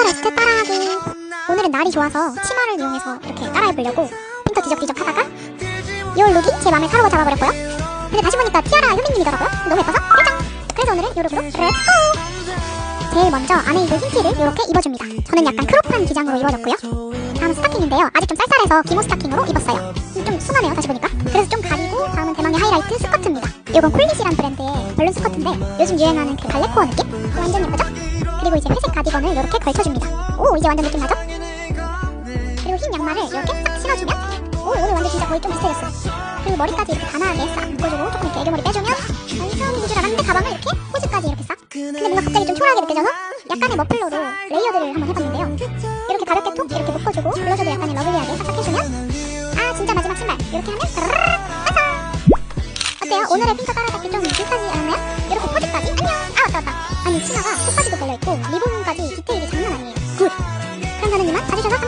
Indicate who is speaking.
Speaker 1: 핀터 레스트 따라하기. 오늘은 날이 좋아서 치마를 이용해서 이렇게 따라해보려고 핀터 뒤적뒤적 하다가 이 룩이 제 맘에 사로잡아버렸고요. 근데 다시 보니까 티아라 현빈님이더라고요. 너무 예뻐서 결정 그래서 오늘은 이 룩으로 렛츠고! 제일 먼저 안에 입을 흰티를 이렇게 입어줍니다. 저는 약간 크롭한 기장으로 입어줬고요. 다음은 스타킹인데요. 아직 좀 쌀쌀해서 기모 스타킹으로 입었어요. 좀 순하네요 다시 보니까. 그래서 좀 가리고 다음은 대망의 하이라이트 스커트입니다. 이건 콜릿이란 브랜드의 벌룬 스커트인데 요즘 유행하는 그 갈래코어 느낌? 완전 예쁘죠? 그리고 이제 회색 가디건을 이렇게 걸쳐줍니다. 오 이제 완전 느낌 나죠? 그리고 흰 양말을 이렇게 싹 신어주면 오 오늘 완전 진짜 거의 좀 비슷해졌어. 그리고 머리까지 이렇게 단아하게 싹 묶어주고 조금 이렇게 애교머리 빼주면 완전 이줄 알았는데 가방을 이렇게 포즈까지 이렇게 싹. 근데 뭔가 갑자기 좀 초라하게 느껴져서 약간의 머플러로 레이어드를 한번 해봤는데요. 이렇게 가볍게 톡 이렇게 묶어주고 블러셔도 약간의 러블리하게 싹싹 해주면 아 진짜 마지막 신발. 이렇게 하면 따라락 어때요? 오늘의 핑크 따라잡기 좀 비슷하지 않았나요? 이렇게 포즈까지. 안녕 아 맞다 맞다 아니 치마가